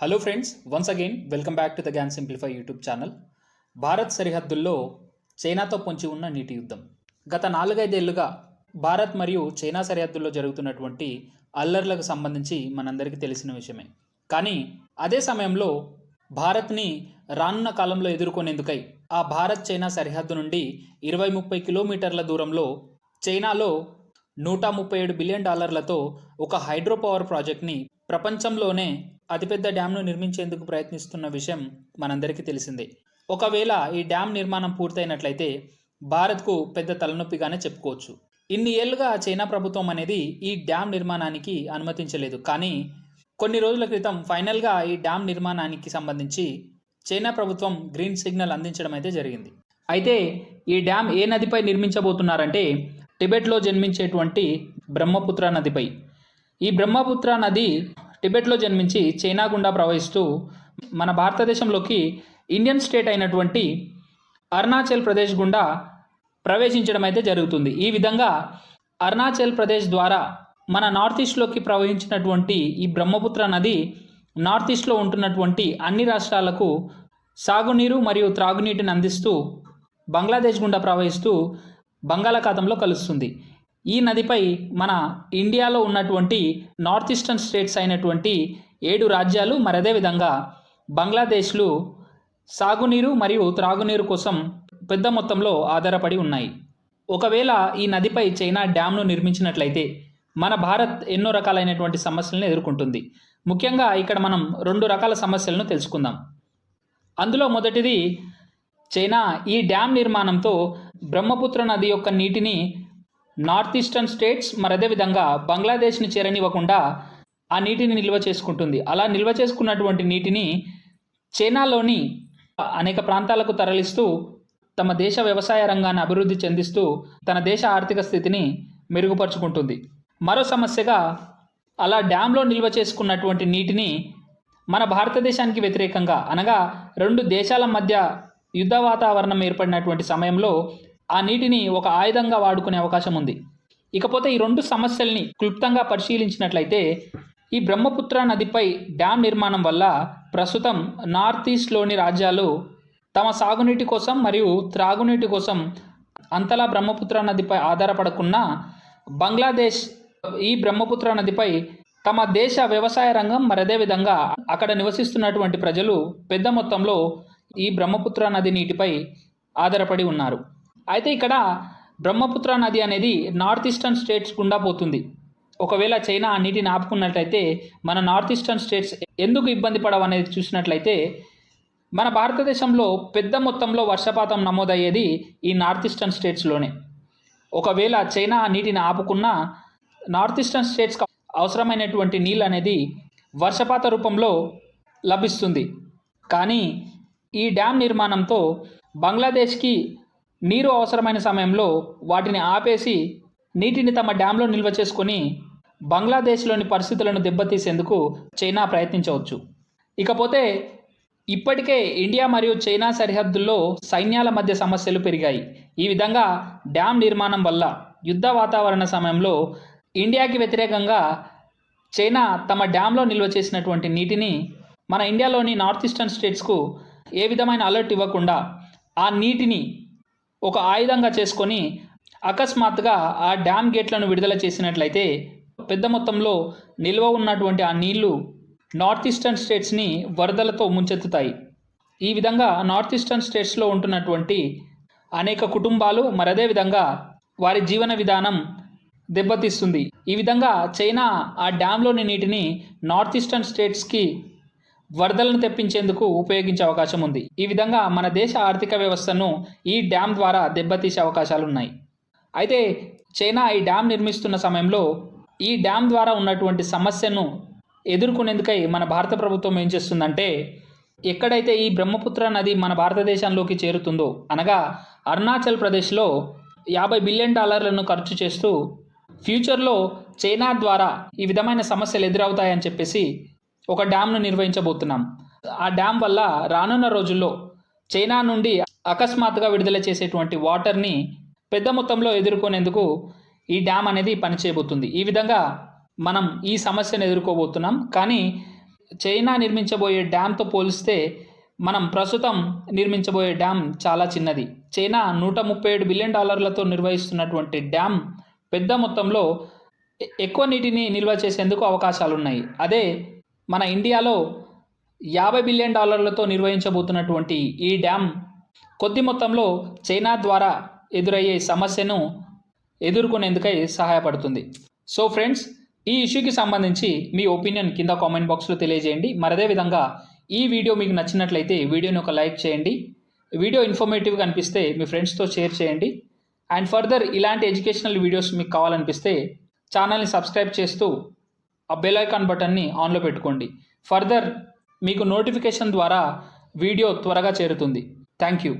Hello friends once again welcome back to the Gyan simplify YouTube channel Bharat సరిహద్దుల్లో చైనాతో పొంచి ఉన్న నీటి యుద్ధం. గత నాలుగైదేళ్ళుగా భారత్ మరియు చైనా సరిహద్దుల్లో జరుగుతున్నటువంటి అల్లర్లకు సంబంధించి మనందరికీ తెలిసిన విషయమే. కానీ అదే సమయంలో భారత్ని రానున్న కాలంలో ఎదుర్కొనేందుకై ఆ భారత్ చైనా సరిహద్దు నుండి ఇరవై ముప్పై కిలోమీటర్ల దూరంలో చైనాలో నూట ముప్పై ఏడు బిలియన్ డాలర్లతో ఒక హైడ్రో పవర్ ప్రాజెక్ట్ని ప్రపంచంలోనే అతిపెద్ద డ్యామ్ను నిర్మించేందుకు ప్రయత్నిస్తున్న విషయం మనందరికీ తెలిసిందే. ఒకవేళ ఈ డ్యామ్ నిర్మాణం పూర్తయినట్లయితే భారత్కు పెద్ద తలనొప్పిగానే చెప్పుకోవచ్చు. ఇన్ని ఏళ్ళుగా చైనా ప్రభుత్వం అనేది ఈ డ్యామ్ నిర్మాణానికి అనుమతించలేదు. కానీ కొన్ని రోజుల క్రితం ఫైనల్గా ఈ డ్యామ్ నిర్మాణానికి సంబంధించి చైనా ప్రభుత్వం గ్రీన్ సిగ్నల్ అందించడం అయితే జరిగింది. అయితే ఈ డ్యామ్ ఏ నదిపై నిర్మించబోతున్నారంటే టిబెట్లో జన్మించేటువంటి బ్రహ్మపుత్ర నదిపై. ఈ బ్రహ్మపుత్ర నది టిబెట్లో జన్మించి చైనా గుండా ప్రవహిస్తూ మన భారతదేశంలోకి ఇండియన్ స్టేట్ అయినటువంటి అరుణాచల్ ప్రదేశ్ గుండా ప్రవేశించడం అయితే జరుగుతుంది. ఈ విధంగా అరుణాచల్ ప్రదేశ్ ద్వారా మన నార్త్ ఈస్ట్లోకి ప్రవహించినటువంటి ఈ బ్రహ్మపుత్ర నది నార్త్ ఈస్ట్లో ఉంటున్నటువంటి అన్ని రాష్ట్రాలకు సాగునీరు మరియు త్రాగునీటిని అందిస్తూ బంగ్లాదేశ్ గుండా ప్రవహిస్తూ బంగాళాఖాతంలో కలుస్తుంది. ఈ నదిపై మన ఇండియాలో ఉన్నటువంటి నార్త్ ఈస్టర్న్ స్టేట్స్ అయినటువంటి ఏడు రాజ్యాలు మరి అదేవిధంగా బంగ్లాదేశ్లు సాగునీరు మరియు త్రాగునీరు కోసం పెద్ద మొత్తంలో ఆధారపడి ఉన్నాయి. ఒకవేళ ఈ నదిపై చైనా డ్యామ్ను నిర్మించినట్లయితే మన భారత్ ఎన్నో రకాలైనటువంటి సమస్యలను ఎదుర్కొంటుంది. ముఖ్యంగా ఇక్కడ మనం రెండు రకాల సమస్యలను తెలుసుకుందాం. అందులో మొదటిది చైనా ఈ డ్యామ్ నిర్మాణంతో బ్రహ్మపుత్ర నది యొక్క నీటిని నార్త్ ఈస్టర్న్ స్టేట్స్ మరి అదేవిధంగా బంగ్లాదేశ్ని చేరనివ్వకుండా ఆ నీటిని నిల్వ చేసుకుంటుంది. అలా నిల్వ చేసుకున్నటువంటి నీటిని చైనాలోని అనేక ప్రాంతాలకు తరలిస్తూ తమ దేశ వ్యవసాయ రంగాన్ని అభివృద్ధి చెందిస్తూ తన దేశ ఆర్థిక స్థితిని మెరుగుపరుచుకుంటుంది. మరో సమస్యగా అలా డ్యాంలో నిల్వ చేసుకున్నటువంటి నీటిని మన భారతదేశానికి వ్యతిరేకంగా అనగా రెండు దేశాల మధ్య యుద్ధ వాతావరణం ఏర్పడినటువంటి సమయంలో ఆ నీటిని ఒక ఆయుధంగా వాడుకునే అవకాశం ఉంది. ఇకపోతే ఈ రెండు సమస్యల్ని క్లుప్తంగా పరిశీలించినట్లయితే ఈ బ్రహ్మపుత్ర నదిపై డ్యామ్ నిర్మాణం వల్ల ప్రస్తుతం నార్త్ ఈస్ట్లోని రాజ్యాలు తమ సాగునీటి కోసం మరియు త్రాగునీటి కోసం అంతలా బ్రహ్మపుత్ర నదిపై ఆధారపడకున్నా బంగ్లాదేశ్ ఈ బ్రహ్మపుత్ర నదిపై తమ దేశ వ్యవసాయ రంగం మరి అదేవిధంగా అక్కడ నివసిస్తున్నటువంటి ప్రజలు పెద్ద మొత్తంలో ఈ బ్రహ్మపుత్ర నది నీటిపై ఆధారపడి ఉన్నారు. అయితే ఇక్కడ బ్రహ్మపుత్ర నది అనేది నార్త్ ఈస్టర్న్ స్టేట్స్ గుండా పోతుంది. ఒకవేళ చైనా ఆ నీటిని ఆపుకున్నట్లయితే మన నార్త్ ఈస్టర్న్ స్టేట్స్ ఎందుకు ఇబ్బంది పడవనేది చూసినట్లయితే మన భారతదేశంలో పెద్ద మొత్తంలో వర్షపాతం నమోదయ్యేది ఈ నార్త్ ఈస్టర్న్ స్టేట్స్లోనే ఒకవేళ చైనా ఆ నీటిని ఆపుకున్నా నార్త్ ఈస్టర్న్ స్టేట్స్కి అవసరమైనటువంటి నీళ్ళు అనేది వర్షపాత రూపంలో లభిస్తుంది. కానీ ఈ డ్యామ్ నిర్మాణంతో బంగ్లాదేశ్కి నీరు అవసరమైన సమయంలో వాటిని ఆపేసి నీటిని తమ డ్యాంలో నిల్వ చేసుకొని బంగ్లాదేశ్లోని పరిస్థితులను దెబ్బతీసేందుకు చైనా ప్రయత్నించవచ్చు. ఇకపోతే ఇప్పటికే ఇండియా మరియు చైనా సరిహద్దుల్లో సైన్యాల మధ్య సమస్యలు పెరిగాయి. ఈ విధంగా డ్యామ్ నిర్మాణం వల్ల యుద్ధ వాతావరణ సమయంలో ఇండియాకి వ్యతిరేకంగా చైనా తమ డ్యాంలో నిల్వ చేసినటువంటి నీటిని మన ఇండియాలోని నార్త్ ఈస్టర్న్ స్టేట్స్కు ఏ విధమైన అలర్ట్ ఇవ్వకుండా ఆ నీటిని ఒక ఆయుధంగా చేసుకొని అకస్మాత్తుగా ఆ డ్యామ్ గేట్లను విడుదల చేసినట్లయితే పెద్ద మొత్తంలో నిల్వ ఉన్నటువంటి ఆ నీళ్ళు నార్త్ ఈస్టర్న్ స్టేట్స్ని వరదలతో ముంచెత్తుతాయి. ఈ విధంగా నార్త్ ఈస్టర్న్ స్టేట్స్లో ఉంటున్నటువంటి అనేక కుటుంబాలు మరదే విధంగా వారి జీవన విధానం దెబ్బతీస్తుంది. ఈ విధంగా చైనా ఆ డ్యాంలోని నీటిని నార్త్ ఈస్టర్న్ స్టేట్స్కి వరదలను తెప్పించేందుకు ఉపయోగించే అవకాశం ఉంది. ఈ విధంగా మన దేశ ఆర్థిక వ్యవస్థను ఈ డ్యామ్ ద్వారా దెబ్బతీసే అవకాశాలు ఉన్నాయి అయితే చైనా ఈ డ్యామ్ నిర్మిస్తున్న సమయంలో ఈ డ్యామ్ ద్వారా ఉన్నటువంటి సమస్యను ఎదుర్కొనేందుకై మన భారత ప్రభుత్వం ఏం చేస్తుందంటే ఎక్కడైతే ఈ బ్రహ్మపుత్ర నది మన భారతదేశంలోకి చేరుతుందో అనగా అరుణాచల్ ప్రదేశ్లో యాభై బిలియన్ డాలర్లను ఖర్చు చేస్తూ ఫ్యూచర్లో చైనా ద్వారా ఈ విధమైన సమస్యలు ఎదురవుతాయని చెప్పేసి ఒక డ్యామ్ను నిర్వహించబోతున్నాం. ఆ డ్యామ్ వల్ల రానున్న రోజుల్లో చైనా నుండి అకస్మాత్తుగా విడుదల చేసేటువంటి వాటర్ని పెద్ద మొత్తంలో ఎదుర్కొనేందుకు ఈ డ్యామ్ అనేది పనిచేయబోతుంది. ఈ విధంగా మనం ఈ సమస్యను ఎదుర్కోబోతున్నాం. కానీ చైనా నిర్మించబోయే డ్యామ్తో పోలిస్తే మనం ప్రస్తుతం నిర్మించబోయే డ్యామ్ చాలా చిన్నది. చైనా నూట ముప్పై ఏడు బిలియన్ డాలర్లతో నిర్వహిస్తున్నటువంటి డ్యామ్ పెద్ద మొత్తంలో ఎక్కువ నీటిని నిల్వ చేసేందుకు అవకాశాలు ఉన్నాయి అదే మన ఇండియాలో యాభై బిలియన్ డాలర్లతో నిర్వహించబోతున్నటువంటి ఈ డ్యామ్ కొద్ది మొత్తంలో చైనా ద్వారా ఎదురయ్యే సమస్యను ఎదుర్కొనేందుకై సహాయపడుతుంది. సో ఫ్రెండ్స్ ఈ ఇష్యూకి సంబంధించి మీ ఒపీనియన్ కింద కామెంట్ బాక్స్లో తెలియజేయండి. మరి అదే విధంగా ఈ వీడియో మీకు నచ్చినట్లయితే వీడియోని ఒక లైక్ చేయండి. వీడియో ఇన్ఫర్మేటివ్గా అనిపిస్తే మీ ఫ్రెండ్స్తో షేర్ చేయండి. అండ్ ఫర్దర్ ఇలాంటి ఎడ్యుకేషనల్ వీడియోస్ మీకు కావాలనిపిస్తే ఛానల్ని సబ్స్క్రైబ్ చేస్తూ ఆ బెల్ ఐకాన్ బటన్ని ఆన్లో పెట్టుకోండి. ఫర్దర్ మీకు నోటిఫికేషన్ ద్వారా వీడియో త్వరగా చేరుతుంది. Thank you